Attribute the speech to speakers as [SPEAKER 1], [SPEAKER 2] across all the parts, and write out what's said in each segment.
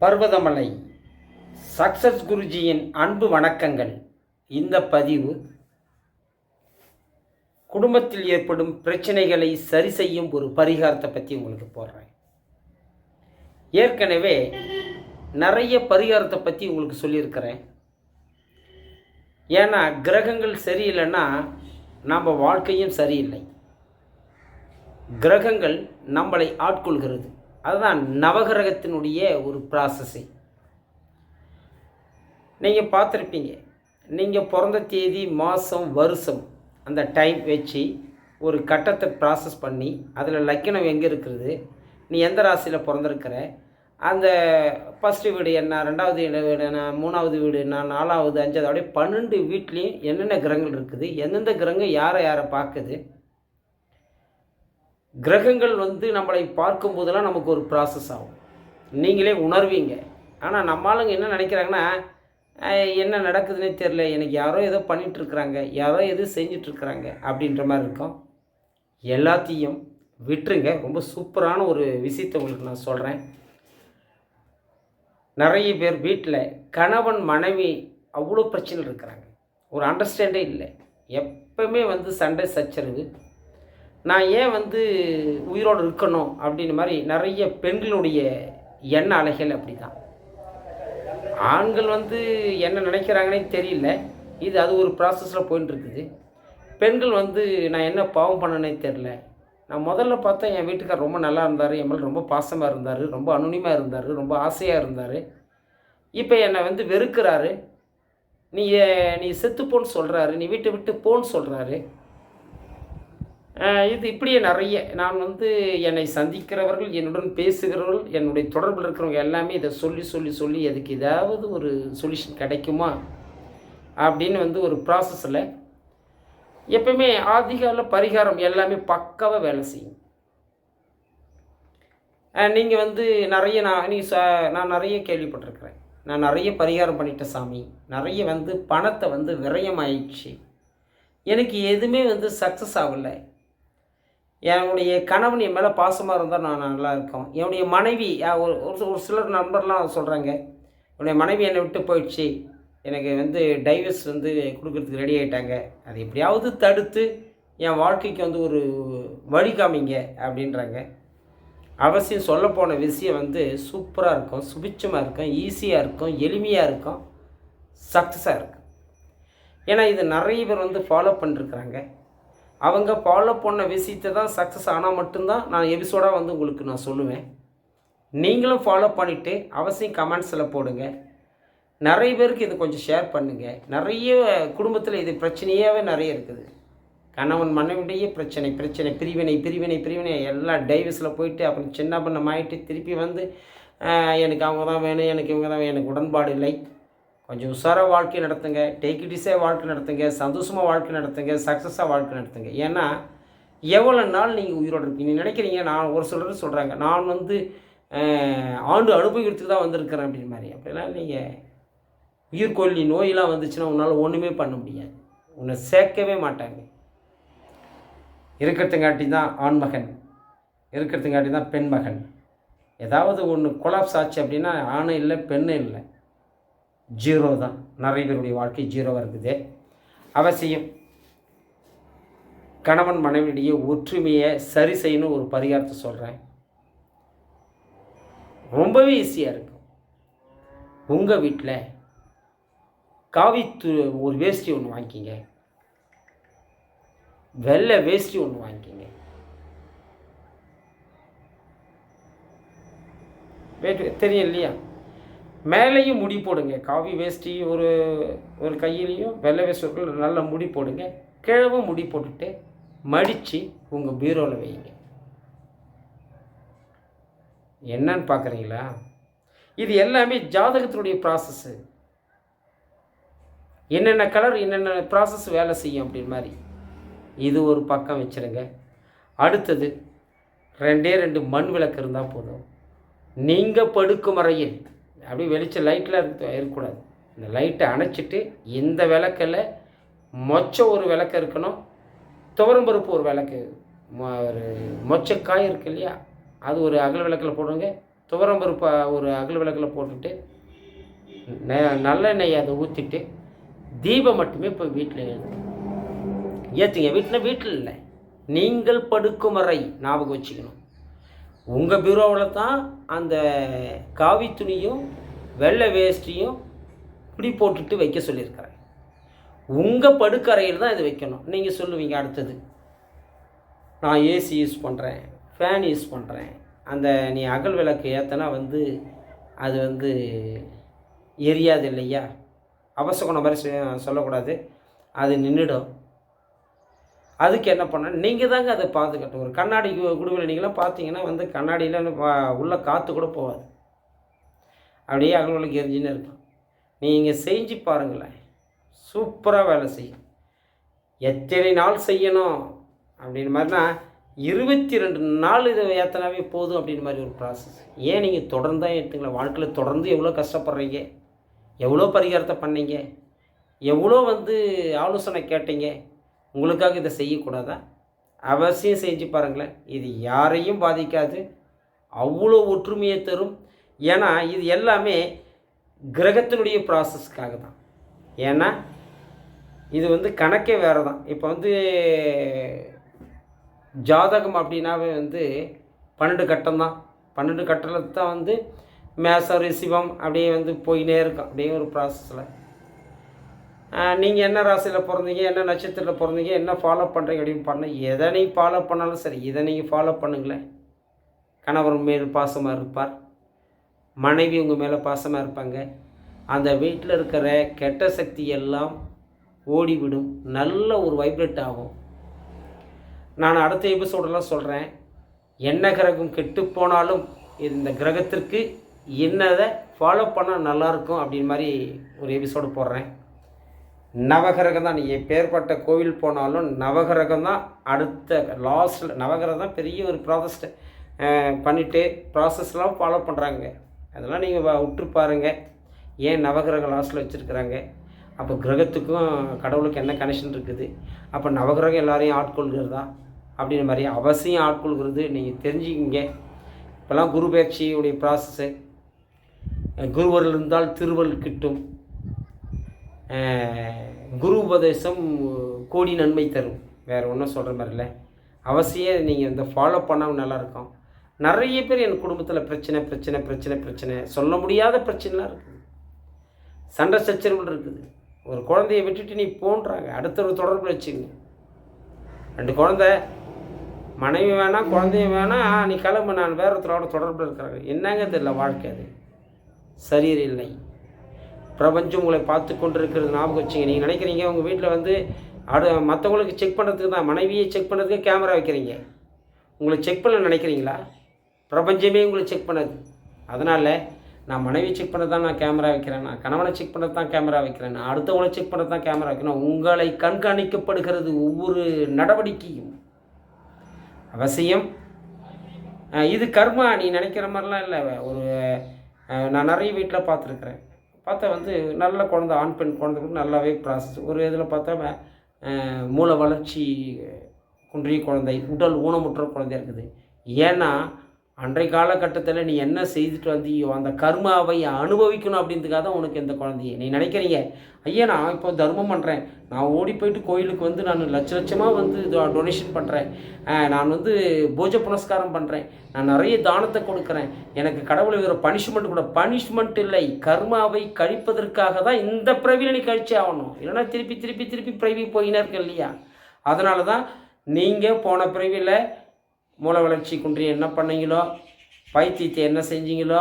[SPEAKER 1] Parvathamalai. Success குருஜியின் அன்பு வணக்கங்கள். இந்த பதிவு குடும்பத்தில் ஏற்படும் பிரச்சனைகளை சரி செய்யும் ஒரு பரிகாரத்தை பற்றி உங்களுக்கு போடுறேன். ஏற்கனவே நிறைய பரிகாரத்தை பற்றி உங்களுக்கு சொல்லியிருக்கிறேன். ஏன்னா கிரகங்கள் சரியில்லைன்னா நம்ம வாழ்க்கையும் சரியில்லை. கிரகங்கள் நம்மளை ஆட்கொள்கிறது. அதுதான் நவகிரகத்தினுடைய ஒரு ப்ராசஸிங் நீங்கள் பார்த்துருப்பீங்க. நீங்கள் பிறந்த தேதி மாதம் வருஷம் அந்த டைம் வச்சு ஒரு கட்டத்தை ப்ராசஸ் பண்ணி அதில் லக்கணம் எங்கே இருக்கிறது நீ எந்த ராசியில் பிறந்திருக்கிற? அந்த ஃபஸ்ட்டு வீடு என்ன ரெண்டாவது வீடு என்ன மூணாவது வீடு என்ன நாலாவது அஞ்சாவது அப்படியே பன்னெண்டு வீட்லேயும் என்னென்ன கிரகங்கள் இருக்குது? எந்தெந்த கிரகம் யாரை யாரை பார்க்குது? கிரகங்கள் வந்து நம்மளை பார்க்கும்போதெல்லாம் நமக்கு ஒரு ப்ராசஸ் ஆகும். நீங்களே உணர்வீங்க. ஆனால் நம்ம ஆளுங்க என்ன நினைக்கிறாங்கன்னா என்ன நடக்குதுன்னே தெரில எனக்கு யாரோ ஏதோ பண்ணிகிட்ருக்குறாங்க யாரோ எதோ செஞ்சிட்ருக்குறாங்க அப்படின்ற மாதிரி இருக்கும். எல்லாத்தையும் விட்டுருங்க. ரொம்ப சூப்பரான ஒரு விஷயத்தை உங்களுக்கு நான் சொல்கிறேன் நிறைய பேர் வீட்டில் கணவன் மனைவி அவ்வளோ பிரச்சனை இருக்கிறாங்க. ஒரு அண்டர்ஸ்டாண்டே இல்லை. எப்பவுமே வந்து சண்டை சச்சரவு. நான் ஏன் வந்து உயிரோடு இருக்கணும் அப்படின்னு மாதிரி நிறைய பெண்களுடைய எண்ண அலைகள் அப்படி தான் ஆண்கள் வந்து என்ன நினைக்கிறாங்கன்னே தெரியல. இது அது ஒரு ப்ராசஸில் போயின்னு இருக்குது பெண்கள் வந்து நான் என்ன பாவம் பண்ணனே தெரில நான் முதல்ல பார்த்தா என் வீட்டுக்கார் ரொம்ப நல்லா இருந்தார் என் மேலே ரொம்ப பாசமாக இருந்தார் ரொம்ப அனுனிமாக இருந்தார் ரொம்ப ஆசையாக இருந்தார். இப்போ என்னை வந்து வெறுக்கிறாரு. நீ நீ செத்துப்போன்னு சொல்கிறாரு நீ வீட்டை விட்டு போன்னு சொல்கிறாரு இது இப்படியே நிறைய. நான் வந்து என்னை சந்திக்கிறவர்கள் என்னுடன் பேசுகிறவர்கள் என்னுடைய தொடர்பில் இருக்கிறவங்க எல்லாமே இதை சொல்லி சொல்லி சொல்லி அதுக்கு ஏதாவது ஒரு சொல்யூஷன் கிடைக்குமா அப்படின்னு வந்து ஒரு ப்ராசஸில் எப்பயுமே ஆதிகால பரிகாரம் எல்லாமே பக்காவாக வேலை செய்யும். நீங்கள் வந்து நிறைய நான் நீ நான் நிறைய கேள்விப்பட்டிருக்கிறேன். நான் நிறைய பரிகாரம் பண்ணிட்டேன் சாமி நிறைய வந்து பணத்தை வந்து விரயமாயிடுச்சு. எனக்கு எதுவுமே வந்து சக்ஸஸ் ஆகலை. என்னுடைய கணவன் என் மேலே பாசமாக இருந்தால் நான் நல்லா இருக்கும். என்னுடைய மனைவி ஒரு ஒரு சிலர் நண்பர்லாம் சொல்கிறாங்க என்னுடைய மனைவி என்னை விட்டு போயிடுச்சு. எனக்கு வந்து டைவர்ஸ் வந்து கொடுக்கறதுக்கு ரெடி ஆகிட்டாங்க அதை எப்படியாவது தடுத்து என் வாழ்க்கைக்கு வந்து ஒரு வழி காமிங்க அப்படின்றாங்க. அவசியம் சொல்லப்போன விஷயம் வந்து சூப்பராக இருக்கும் சுபிச்சமாக இருக்கும் ஈஸியாக இருக்கும் எளிமையாக இருக்கும் சக்ஸஸாக இருக்கும். ஏன்னா இது நிறைய பேர் வந்து ஃபாலோ பண்ணிருக்கிறாங்க. அவங்க ஃபாலோ பண்ண விஷயத்தை தான் சக்ஸஸ் ஆனால் மட்டும்தான் நான் எபிசோடாக வந்து உங்களுக்கு நான் சொல்லுவேன். நீங்களும் ஃபாலோ பண்ணிவிட்டு அவசியம் கமெண்ட்ஸில் போடுங்க. நிறைய பேருக்கு இது கொஞ்சம் ஷேர் பண்ணுங்கள் நிறைய குடும்பத்தில் இது பிரச்சனையாகவே நிறைய இருக்குது. கணவன் மனைவிடையே பிரச்சனை பிரச்சனை பிரிவினை பிரிவினை பிரிவினை எல்லாம் டைவர்ஸில் போயிட்டு அப்புறம் சின்ன பண்ணம் ஆகிட்டு திருப்பி வந்து எனக்கு அவங்க தான் வேணும் எனக்கு இவங்க தான் வேணும் எனக்கு உடன்பாடு இல்லை. கொஞ்சம் உஷாராக வாழ்க்கை நடத்துங்க டேக் இட்டிஸே வாழ்க்கை நடத்துங்க சந்தோஷமாக வாழ்க்கை நடத்துங்க சக்ஸஸாக வாழ்க்கை நடத்துங்க. ஏன்னா எவ்வளோ நாள் நீங்கள் உயிரோடு இருப்பீங்க? நீங்கள் நினைக்கிறீங்க நான் ஒரு சிலர் சொல்கிறாங்க நான் வந்து ஆண்டு அனுபவிக்கிறதுக்கு தான் வந்திருக்கிறேன் அப்படின்னு மாதிரி. அப்படிலாம் நீங்கள் உயிர்கொல்லி நோயெல்லாம் வந்துச்சுன்னா உன்னால் ஒன்றுமே பண்ண முடியாது. உன்னை சேர்க்கவே மாட்டாங்க. இருக்கிறதுங்காட்டி தான் ஆண்மகன். இருக்கிறதுங்காட்டி தான் பெண்மகன். ஏதாவது ஒன்று கொலாப்ஸ் ஆச்சு அப்படின்னா ஆணும் இல்லை பெண்ணும் இல்லை. ஜீரோ தான். நிறைய பேருடைய வாழ்க்கை ஜீரோவாக இருக்குது. அவசியம் கணவன் மனைவியிடையே ஒற்றுமையை சரி செய்யணும் ஒரு பரிகாரத்தை சொல்கிறேன் ரொம்பவே ஈஸியாக இருக்கும். உங்கள் வீட்டில் காவி ஒரு வேஷ்டி ஒன்று வாங்கிக்கிங்க. வெள்ளை வேஷ்டி ஒன்று வாங்கிக்கிங்க. வேட்டு தெரியும் இல்லையா? மேலேயும் முடி போடுங்க. காவி வேஷ்டி ஒரு ஒரு கையிலையும் வெள்ளை வேஷ்டி நல்ல முடி போடுங்க. கிழவும் முடி போட்டுட்டு மடித்து உங்கள் பீரோவில் வைங்க என்னன்னு பார்க்குறீங்களா இது எல்லாமே ஜாதகத்தினுடைய ப்ராசஸ்ஸு என்னென்ன கலர் என்னென்ன ப்ராசஸ் வேலை செய்யும் அப்படின்னு மாதிரி. இது ஒரு பக்கம் வச்சுருங்க. அடுத்தது ரெண்டே ரெண்டு மண் விளக்கு இருந்தால் போதும். நீங்கள் படுக்கும் வரையில் அப்படியே வெளிச்சம் லைட்டில் இருக்கக்கூடாது. இந்த லைட்டை அணைச்சிட்டு இந்த விளக்கில் மொச்ச ஒரு விளக்கு இருக்கணும் துவரம்பருப்பு ஒரு விளக்கு ஒரு மொச்சக்காய் இருக்கு இல்லையா? அது ஒரு அகல் விளக்கில் போடுங்க துவரம் பருப்பை ஒரு அகல் விளக்கில் போட்டுட்டு நெ- நல்லெண்ணெயை அதை ஊற்றிட்டு தீபம் மட்டுமே இப்போ வீட்டில் ஏற்றுங்க ஏற்றுங்க வீட்டில் வீட்டில் இல்லை. நீங்கள் படுக்கும் அறை ஞாபகம் வச்சுக்கணும். உங்கள் பீரோவில் தான் அந்த காவி துணியும் வெள்ளை வேஷ்டியும் இப்படி போட்டுட்டு வைக்க சொல்லியிருக்கிறேன். உங்கள் படுக்கறையில் தான் இது வைக்கணும். நீங்கள் சொல்லுவீங்க அடுத்தது. நான் ஏசி யூஸ் பண்ணுறேன் ஃபேன் யூஸ் பண்ணுறேன் அந்த நீ அகல் விளக்கு ஏற்றனா வந்து அது வந்து எரியாது இல்லையா? அவசகுணம் மாதிரி சொல்லக்கூடாது. அது நின்றுடும் அதுக்கு என்ன பண்ண நீங்கள் தாங்க அதை பார்த்துக்கட்டும். ஒரு கண்ணாடி குடுவில் நீங்களாம் பார்த்தீங்கன்னா வந்து கண்ணாடியில் உள்ள காற்று கூட போகாது. அப்படியே அகல் விளக்கு எரிஞ்சுன்னு இருக்கும். நீங்கள் செஞ்சு பாருங்களேன். சூப்பராக வேலை செய்யும். எத்தனை நாள் செய்யணும் அப்படின்னு மாதிரினா இருபத்தி ரெண்டு நாள் இதை ஏத்தனாவே போதும் அப்படின்னு மாதிரி ஒரு ப்ராசஸ் ஏன் நீங்கள் தொடர்ந்து தான் வாழ்க்கையில் தொடர்ந்து எவ்வளோ கஷ்டப்படுறீங்க? எவ்வளோ பரிகாரத்தை பண்ணீங்க? எவ்வளோ வந்து ஆலோசனை கேட்டீங்க? உங்களுக்காக இதை செய்யக்கூடாதா? அவசியம் செஞ்சு பாருங்களேன் இது யாரையும் பாதிக்காது. அவ்வளோ ஒற்றுமையை தரும். ஏன்னா இது எல்லாமே கிரகத்தினுடைய ப்ராசஸ்க்காக தான். ஏன்னா இது வந்து கணக்கே வேறு தான் இப்போ வந்து ஜாதகம் அப்படின்னாவே வந்து பன்னெண்டு கட்டம் தான். பன்னெண்டு கட்டத்தில் தான் வந்து மேசம் ரிசிவம் அப்படியே வந்து போயினே இருக்கும். அப்படியே ஒரு ப்ராசஸில் நீங்கள் என்ன ராசியில் பிறந்தீங்க என்ன நட்சத்திரத்தில் பிறந்தீங்க என்ன ஃபாலோ பண்ணுறீங்க அப்படின்னு பண்ண எதை நீங்கள் ஃபாலோ பண்ணாலும் சரி இதை நீங்கள் ஃபாலோ பண்ணுங்களேன். கணவர் மேல் பாசமாக இருப்பார். மனைவி உங்கள் மேலே பாசமாக இருப்பாங்க. அந்த வீட்டில் இருக்கிற கெட்ட சக்தி எல்லாம் ஓடிவிடும். நல்ல ஒரு வைப்ரேட் ஆகும். நான் அடுத்த எபிசோடெல்லாம் சொல்கிறேன் என்ன கிரகம் கெட்டு போனாலும் இந்த கிரகத்திற்கு என்னதை ஃபாலோ பண்ணால் நல்லாயிருக்கும் அப்படின்னு மாதிரி ஒரு எபிசோடு போடுறேன். நவகிரகம் தான். நீங்கள் பேர்பட்ட கோவில் போனாலும் நவகிரகம் தான் அடுத்த லாஸ்ட்டில் நவகிரகம் தான் பெரிய ஒரு ப்ராசஸ் பண்ணிவிட்டு ப்ராசஸ்லாம் ஃபாலோ பண்ணுறாங்க அதெல்லாம் நீங்கள் உற்று பாருங்கள் ஏன் நவகிரகம் லாஸ்ட்டில் வச்சுருக்குறாங்க? அப்போ கிரகத்துக்கும் கடவுளுக்கு என்ன கனெக்ஷன் இருக்குது? அப்போ நவகிரகம் எல்லாரையும் ஆட்கொள்கிறதா? அப்படின்ற மாதிரி அவசியம் ஆட்கொள்கிறது. நீங்கள் தெரிஞ்சுக்கிங்க. இப்போல்லாம் குரு பயிற்சியுடைய ப்ராசஸ்ஸு குருவர் இருந்தால் திருவள் கிட்டும். குரு உபதேசம் கோடி நன்மை தரும். வேறு ஒன்றும் சொல்கிற மாதிரி இல்லை. அவசியம் நீங்கள் இந்த ஃபாலோ பண்ணால் நல்லாயிருக்கும் நிறைய பேர் என் குடும்பத்தில் பிரச்சனை பிரச்சனை பிரச்சனை பிரச்சனை. சொல்ல முடியாத பிரச்சனைலாம் இருக்குது. சண்டை சச்சரவுகள் இருக்குது. ஒரு குழந்தைய விட்டுட்டு நீ போன்றாங்க. அடுத்த ஒரு தொடர்பு வச்சுங்க ரெண்டு குழந்தை மனைவி வேணாம் குழந்தையும் வேணாம் நீ கிளம்பு நான் வேற ஒருத்தரோட தொடர்பில் இருக்கிறாங்க என்னங்க தெரியல வாழ்க்கை அது? சரியில்லை பிரபஞ்சம் உங்களை பார்த்து கொண்டு இருக்கிறது ஞாபகம் வச்சுங்க. நீங்கள் நினைக்கிறீங்க உங்கள் வீட்டில் வந்து அடு மற்றவங்களுக்கு செக் பண்ணுறதுக்கு தான் மனைவியை செக் பண்ணுறதுக்கு கேமரா வைக்கிறீங்க. உங்களை செக் பண்ண நினைக்கிறீங்களா? பிரபஞ்சமே உங்களை செக் பண்ணது. அதனால் நான் மனைவி செக் பண்ண தான் நான் கேமரா வைக்கிறேன். நான் கணவனை செக் பண்ண தான் கேமரா வைக்கிறேன். நான் அடுத்தவங்களை செக் பண்ண தான் கேமரா வைக்கிறேன். உங்களை கண்காணிக்கப்படுகிறது ஒவ்வொரு நடவடிக்கையும். அவசியம். இது கர்மா. நீ நினைக்கிற மாதிரிலாம் இல்லை. ஒரு நான் நிறைய வீட்டில் பார்த்துருக்குறேன். பார்த்தா வந்து நல்ல குழந்த ஆண் பெண் குழந்தை கூட நல்லாவே ப்ராசஸ் ஒரு இதில் பார்த்தா மூளை வளர்ச்சி குன்றிய குழந்தை உடல் ஊனமுற்ற குழந்தை இருக்குது. ஏன்னா அன்றைய காலகட்டத்தில் நீ என்ன செய்துட்டு வந்தியோ அந்த கர்மாவை அனுபவிக்கணும் அப்படின்றதுக்காக தான் உனக்கு இந்த குழந்தைய நீ நினைக்கிறீங்க ஐயா நான் இப்போ தர்மம் பண்ணுறேன் நான் ஓடி போயிட்டு கோயிலுக்கு வந்து நான் லட்ச லட்சமாக வந்து டொனேஷன் பண்ணுறேன் நான் வந்து பூஜை புனஸ்காரம் பண்ணுறேன் நான் நிறைய தானத்தை கொடுக்குறேன். எனக்கு கடவுளை ஒரு பனிஷ்மெண்ட் கூட பனிஷ்மெண்ட் இல்லை. கர்மாவை கழிப்பதற்காக தான் இந்த பிறவியில் நீ கழிச்சே ஆகணும். இல்லைன்னா திருப்பி திருப்பி திருப்பி பிறவி போயினே இருக்கு இல்லையா? அதனால தான் நீங்கள் போன பிறவியில் மூல வளர்ச்சி குன்றியை என்ன பண்ணீங்களோ? பைத்தியத்தை என்ன செஞ்சீங்களோ?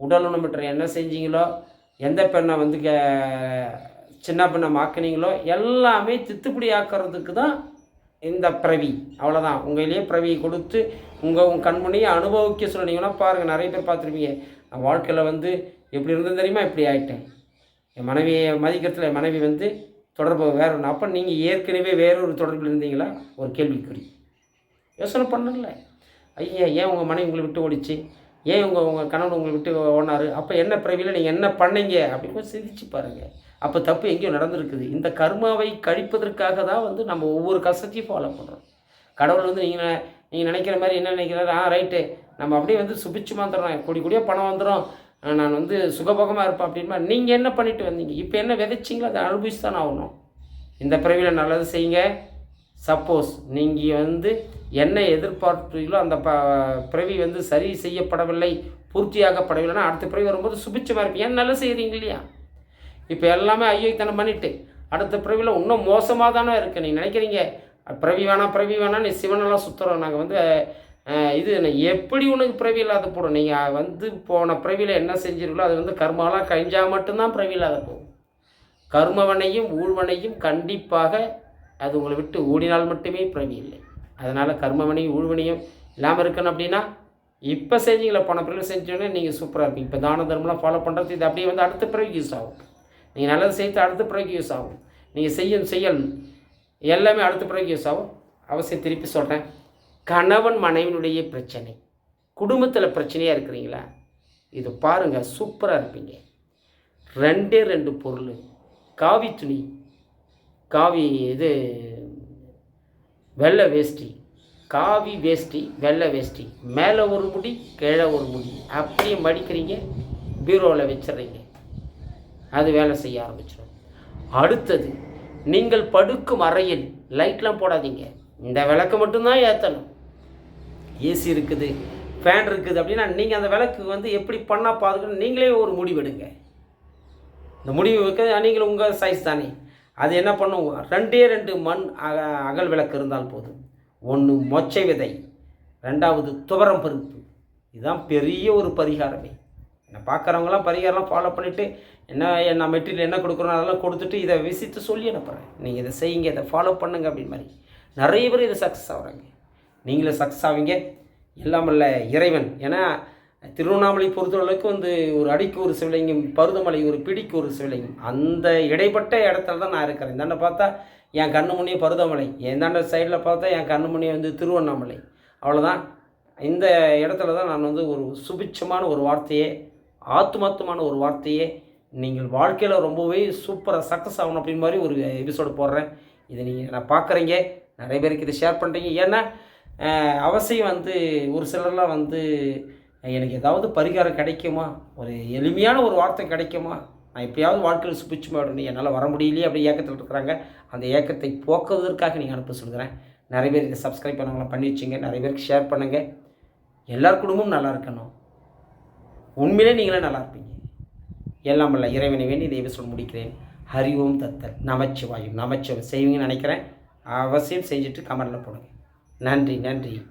[SPEAKER 1] உடல் உணமற்ற என்ன செஞ்சீங்களோ? எந்த பெண்ணை வந்து சின்ன பெண்ணை மாக்குனீங்களோ? எல்லாமே தித்துப்படி ஆக்கிறதுக்கு தான் இந்த பிறவி அவ்வளோதான் உங்களிலேயே பிறவியை கொடுத்து உங்கள் உங்கள் கண்முனையை அனுபவிக்க சொன்னீங்கன்னா பாருங்கள் நிறைய பேர் பார்த்துருப்பீங்க. நான் வாழ்க்கையில் வந்து எப்படி இருந்தது தெரியுமா? இப்படி ஆயிட்டேன். என் மனைவியை மதிக்கிறதுல என் மனைவி வந்து தொடர்பு வேறு ஒன்று அப்போ நீங்கள் ஏற்கனவே வேறொரு தொடர்பில் இருந்தீங்களா? ஒரு கேள்விக்குறி. யோசனை பண்ணல. ஐயா ஏன் உங்கள் மனைவி உங்களை விட்டு ஓடிச்சு? ஏன் உங்கள் உங்கள் கணவன் உங்களை விட்டு ஓனார் அப்போ என்ன பிறவியில் நீங்கள் என்ன பண்ணீங்க? அப்படின்னு கொஞ்சம் சிந்திச்சு பாருங்கள் அப்போ தப்பு எங்கேயோ நடந்திருக்குது. இந்த கர்மாவை கழிப்பதற்காக தான் வந்து நம்ம ஒவ்வொரு கஷ்டத்தையும் ஃபாலோ பண்ணுறோம் கடவுள் வந்து நீங்கள் நீங்கள் நினைக்கிற மாதிரி என்ன நினைக்கிறாரு? ஆ ரைட்டு நம்ம அப்படியே வந்து சுபிச்சு வந்துடுறோம் கொடி கொடியாக பணம் வந்துடும் நான் வந்து சுகபோகமாக இருப்பேன் அப்படின்னா நீங்கள் என்ன பண்ணிட்டு வந்தீங்க? இப்போ என்ன விதைச்சிங்களோ அதை அனுபவிச்சு தான் ஆகணும். இந்த பிறவியில் நல்லது செய்யுங்க. சப்போஸ் நீங்கள் வந்து என்ன எதிர்பார்த்தீங்களோ அந்த ப பிறவி வந்து சரி செய்யப்படவில்லை பூர்த்தியாகப்படவில்லைன்னா அடுத்த பிறவி வரும்போது சுபிச்சமாக இருப்பீங்க. ஏன் நல்லா செய்கிறீங்க இல்லையா? இப்போ எல்லாமே ஐயோத்தனம் பண்ணிட்டு அடுத்த பிறவியில் இன்னும் மோசமாக தானே இருக்குது நீங்கள் நினைக்கிறீங்க பிறவி வேணாம் பிறவி வேணாம் நீ சிவனெல்லாம் சுற்றுறோம் நாங்கள் வந்து இது எப்படி உனக்கு பிறவி இல்லாத போடும்? நீங்கள் வந்து போன பிறவியில் என்ன செஞ்சிருக்கோ அது வந்து கர்மாலாம் கழிஞ்சால் மட்டும்தான் பிறவி இல்லாத போகும். கர்மவனையும் ஊழ்வனையும் கண்டிப்பாக அது உங்களை விட்டு ஓடினால் மட்டுமே பிறவி இல்லை. அதனால் கர்மவனையும் ஊழ்வனையும் இல்லாமல் இருக்கணும் அப்படின்னா இப்போ செஞ்சீங்களா போன பிறகு செஞ்சோன்னே நீங்கள் சூப்பராக இருப்பீங்க. இப்போ தான தர்மம்லாம் ஃபாலோ பண்ணுறது இது அப்படியே வந்து அடுத்த பிறகு யூஸ் ஆகும். நீங்கள் நல்லது செய்து அடுத்த பிறகு யூஸ் ஆகும். நீங்கள் செய்யும் செயல் எல்லாமே அடுத்த பிறகு யூஸ் ஆகும். அவசியம் திருப்பி சொல்கிறேன் கணவன் மனைவினுடைய பிரச்சனை. குடும்பத்தில் பிரச்சனையாக இருக்கிறீங்களா? இது பாருங்கள் சூப்பராக இருப்பீங்க. ரெண்டே ரெண்டு பொருள். காவி துணி காவி இது வெள்ளை வேஷ்டி. காவி வேஷ்டி வெள்ளை வேஷ்டி. மேலே ஒரு முடி கீழே ஒரு முடி. அப்படியே மடிக்கிறீங்க பீரோவில் வச்சிடுறீங்க. அது வேலை செய்ய ஆரம்பிச்சிடும். அடுத்தது நீங்கள் படுக்கும் அறையில் லைட்லாம் போடாதீங்க. இந்த விளக்கு மட்டும்தான் ஏற்றணும் ஏசி இருக்குது ஃபேன் இருக்குது அப்படின்னா நீங்கள் அந்த விளக்கு வந்து எப்படி பண்ணால் பார்த்துக்கணும் நீங்களே ஒரு முடிவெடுங்க இந்த முடிவு வைக்க நீங்கள் உங்கள் சைஸ் தானே. அது என்ன பண்ணும்? ரெண்டே ரெண்டு மண் அக- அகல் விளக்கு இருந்தால் போதும். ஒன்று மொச்சை விதை ரெண்டாவது துவரம் பருப்பு. இதுதான் பெரிய ஒரு பரிகாரமே. என்னை பார்க்குறவங்களாம் பரிகாரம்லாம் ஃபாலோ பண்ணிவிட்டு என்ன நான் மெட்டீரியல் என்ன கொடுக்குறோம் அதெல்லாம் கொடுத்துட்டு இதை விசித்து சொல்லி அனுப்புகிறேன் நீங்கள் இதை செய்யுங்க இதை ஃபாலோ பண்ணுங்க அப்படின்னு மாதிரி. நிறைய பேர் இதை சக்ஸஸ் ஆகுறாங்க. நீங்களும் சக்ஸஸ் ஆவீங்க. எல்லாமல்ல இறைவன். ஏன்னா திருவண்ணாமலை பொறுத்தளவுக்கு வந்து ஒரு அடிக்கு ஒரு சிவலிங்கம் பருதமலை ஒரு பிடிக்கு ஒரு சிவலிங்கம். அந்த இடைப்பட்ட இடத்துல தான் நான் இருக்கிறேன். இந்தாண்ட பார்த்தா என் கண்ணு முன்னே பருதமலை எந்தாண்ட சைடில் பார்த்தா என் கண்ணு முன்னே வந்து திருவண்ணாமலை. அவ்வளோதான் இந்த இடத்துல தான் நான் வந்து ஒரு சுபிட்சமான ஒரு வார்த்தையே ஆத்துமாத்தமான ஒரு வார்த்தையே நீங்கள் வாழ்க்கையில் ரொம்பவே சூப்பராக சக்ஸஸ் ஆகணும் அப்படின்னு மாதிரி ஒரு எபிசோடு போடுறேன். இதை நீங்கள் நான் பார்க்குறீங்க. நிறைய பேருக்கு இதை ஷேர் பண்ணுறீங்க ஏன்னா அவசியம் வந்து ஒரு சிலர்லாம் வந்து எனக்கு ஏதாவது பரிகாரம் கிடைக்குமா? ஒரு எளிமையான ஒரு வார்த்தை கிடைக்குமா? நான் எப்பயாவது வாழ்க்கையில் சுபிச்சு மாடணும் என்னால் வர முடியலையே அப்படி ஏக்கத்தில் இருக்கிறாங்க. அந்த ஏக்கத்தை போக்குவதற்காக நீங்கள் அனுப்ப சொல்கிறேன் நிறைய பேர் இதை சப்ஸ்கிரைப் பண்ணவங்களாம் பண்ணி வச்சுங்க. நிறைய பேருக்கு ஷேர் பண்ணுங்கள் எல்லார் குடும்பமும் நல்லா இருக்கணும். உண்மையிலே நீங்களே நல்லா இருப்பீங்க. எல்லாம் இல்லை இறைவனை வேண்டி இதை சொல்ல முடிக்கிறேன். ஹரி ஓம் தத்தல். நமச்சிவாயும். நமச்சிவம் செய்வீங்கன்னு நினைக்கிறேன். அவசியம் செஞ்சுட்டு கமெண்டில் போடுங்க. நன்றி நன்றி.